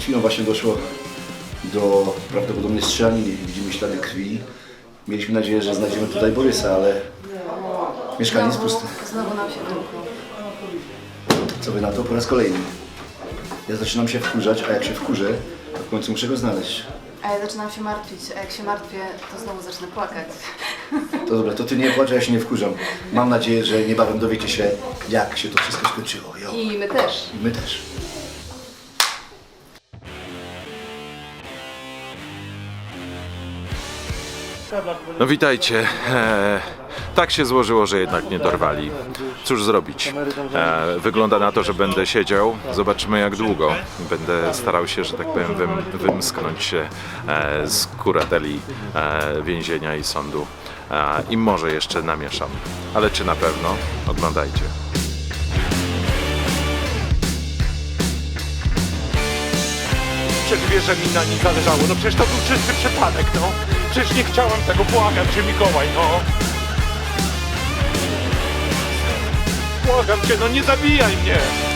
chwilą właśnie doszło do prawdopodobnie strzelaniny. Widzimy ślady krwi. Mieliśmy nadzieję, że znajdziemy tutaj Borysa, ale mieszkanie jest puste. Znowu nam się wymknął. Co wy na to? Po raz kolejny. Ja zaczynam się wkurzać, a jak się wkurzę, to w końcu muszę go znaleźć. A ja zaczynam się martwić, a jak się martwię, to znowu zacznę płakać. To dobra, to ty nie płacz, a ja się nie wkurzam. Mam nadzieję, że niebawem dowiecie się, jak się to wszystko skończyło. Jo. I my też. I my też. No witajcie. E, tak się złożyło, że jednak nie dorwali. Cóż zrobić? E, wygląda na to, że będę siedział. Zobaczymy jak długo. Będę starał się, że tak powiem, wym, wymsknąć się e, z kurateli e, więzienia i sądu. E, I może jeszcze namieszam. Ale czy na pewno? Oglądajcie. Przecież wiesz, że mi na nim zależało. No przecież to był czysty przypadek, no. Przecież nie chciałem tego, błagam cię Mikołaj, no. Błagam cię, no nie zabijaj mnie.